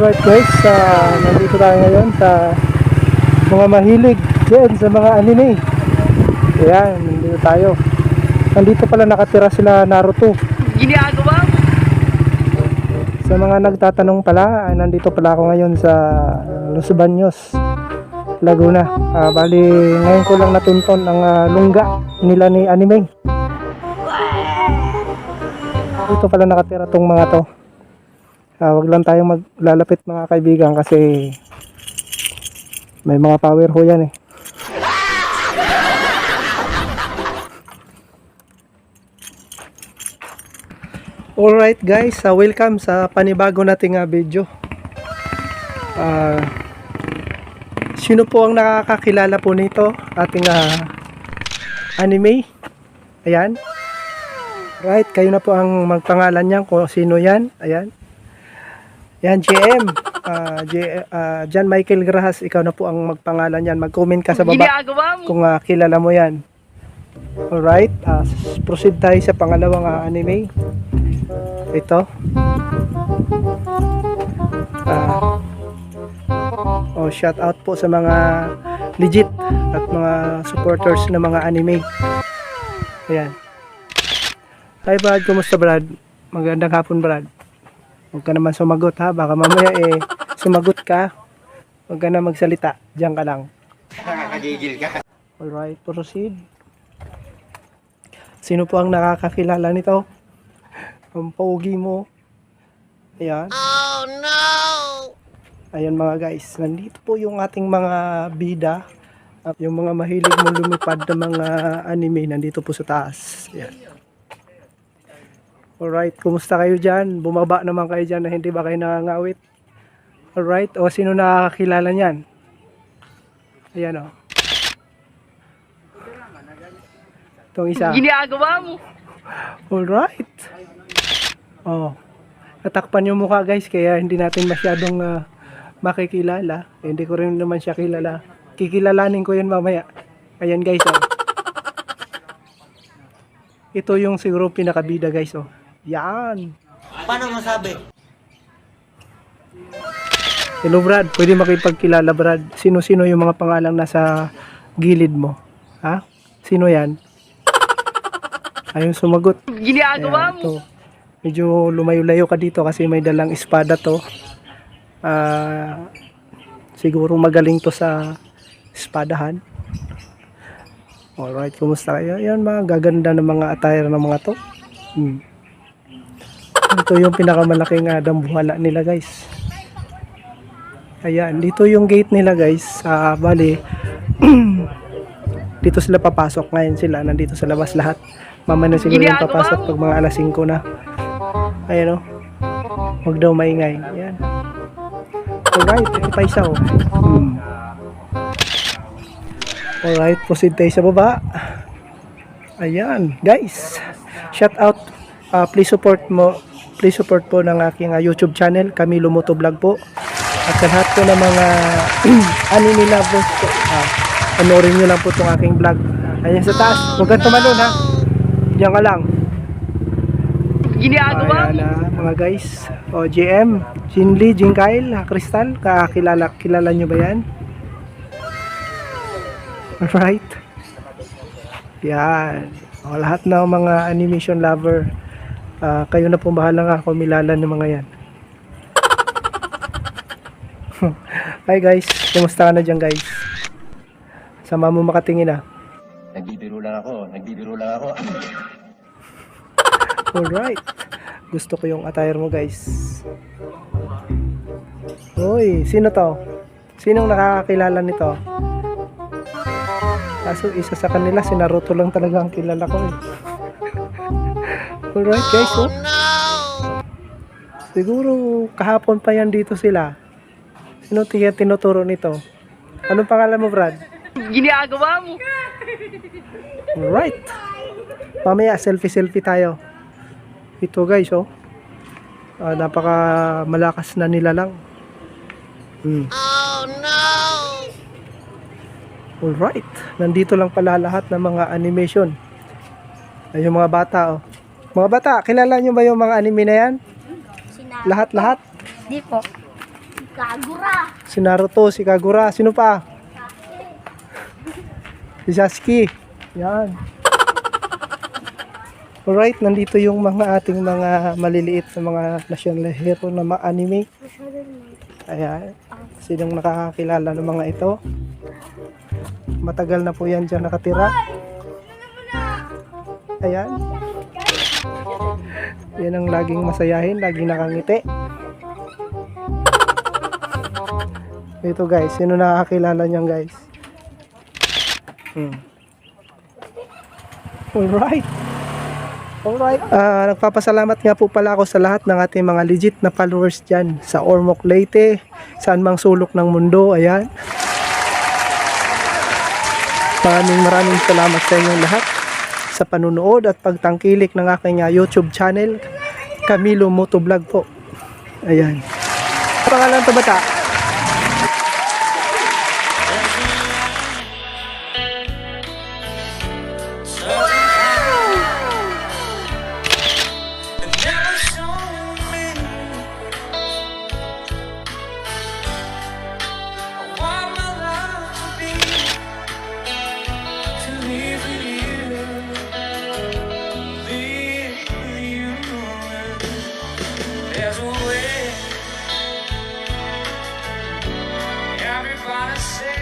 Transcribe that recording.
Alright guys, ah, nandito tayo ngayon sa mga mahilig dyan sa mga anime. Ayan, nandito tayo. Nandito pala nakatira sila Naruto. Ginagawa mo? Sa mga nagtatanong pala, nandito pala ako ngayon sa Los Baños, Laguna. Ah, bali, ngayon ko lang natunton ang ah, lungga nila ni anime. Dito pala nakatira tong mga to. Ah, wag lang tayong maglalapit mga kaibigan kasi may mga power ho yan eh. Alright guys, ah, welcome sa panibago nating ah, video. Ah, sino po ang nakakakilala po nito? Ating ah, anime. Ayan. Right, kayo na po ang magpangalan niyan kung sino yan. Ayan. Yan, JM. Ah, J, ah, John Michael Grahas, ikaw na po ang magpangalan yan. Mag-comment ka sa baba kung ah, kilala mo yan. Alright, ah, s- proceed tayo sa pangalawang ah, anime. Ito. Ah, oh, shout out po sa mga legit at mga supporters ng mga anime. Ayan. Hi Brad, kumusta Brad? Magandang hapon Brad. Huwag ka naman sumagot ha, baka mamaya eh sumagot ka. Huwag ka na magsalita, diyan ka lang. Nakakagigil ka. Alright, proceed. Sino po ang nakakakilala nito? Ang pogi mo. Ayan. Oh no! Ayan mga guys, nandito po yung ating mga bida. At yung mga mahilig mo lumipad na mga anime, nandito po sa taas. Ayan. Alright, kumusta kayo dyan? Bumaba naman kayo dyan na hindi ba kayo nangangawit? Alright, o sino nakakakilala niyan? Ayan o. Itong isa. Ginagawa mo? Alright. Oh. Natakpan yung mukha guys kaya hindi natin masyadong ah, makikilala. Eh, hindi ko rin naman siya kilala. Kikilalanin ko yun mamaya. Ayan guys oh. Ito yung siguro pinakabida guys oh. Yan. Paano masabi? Hello Brad, pwede makipagkilala Brad. Sino-sino yung mga pangalang nasa gilid mo? Ha? Sino yan? Ayun sumagot. Ginagawa mo? Medyo lumayo-layo ka dito kasi may dalang espada to. Ah, siguro magaling to sa espadahan. Alright, kumusta kayo? Yan mga gaganda ng mga attire ng mga to. Hmm. Ito yung pinakamalaking uh, dambuhala nila guys. Ayan, dito yung gate nila guys. Ah, bali, dito sila papasok. Ngayon sila, nandito sa labas lahat. Mamaya na siguro yung papasok pag mga alas 5 na. Ayan o. Huwag daw maingay. Ayan. Alright, ito pa isa o. Hmm. Alright, proceed tayo sa baba. Ayan, guys. Shout out. Ah, please support mo. Please support po ng aking ah, YouTube channel, Camilo Moto Vlog po. At sa lahat po ng mga anime lovers po, ah, panoorin nyo lang po itong aking vlog. Ayan sa taas. Huwag kang tumalon ha. Diyan ka lang. Ginagawa Ayan na mga guys. O GM, Jinli, Jinkail, Crystal, kakilala kilala nyo ba yan? Alright. Yan. O, lahat ng mga animation lover, ah, kayo na po bahala nga kumilala ng mga yan. Hi guys, kumusta ka na dyan guys? Sama mo makatingin ah. Nagbibiro lang ako. Nagbibiro lang ako. Alright. Gusto ko yung attire mo guys. Hoy, sino to? Sinong nakakakilala nito? Kaso isa sa kanila, si Naruto lang talaga ang kilala ko eh. Alright guys, oh. Siguro kahapon pa yan dito sila. Sino tiya tinuturo nito? Anong pangalan mo, Brad? Ginagawa mo? Alright. Mamaya, selfie-selfie tayo. Ito guys, oh. Ah, napaka malakas na nila lang. Hmm. Oh no! Alright. Nandito lang pala lahat ng mga animation. Ay, yung mga bata, oh. Mga bata, kilala nyo ba yung mga anime na yan? Lahat-lahat? Di po. Kagura. Si Naruto, si Kagura, sino pa? Si Sasuke. Yan. Alright, nandito yung mga ating mga maliliit na mga national hero na mga anime. Ayan. Sinong nakakakilala ng mga ito? Matagal na po yan dyan nakatira. Ayan. Yan ang laging masayahin, laging nakangiti. Ito guys, sino nakakilala niyan guys? Hmm. Alright. Alright. Ah, nagpapasalamat nga po pala ako sa lahat ng ating mga legit na followers dyan sa Ormoc Leyte, saan mang sulok ng mundo. Ayan. Maraming maraming salamat sa inyong lahat sa panunood at pagtangkilik ng aking ah, YouTube channel, Camilo Motovlog po. Ayan. Pangalan to bata? gonna say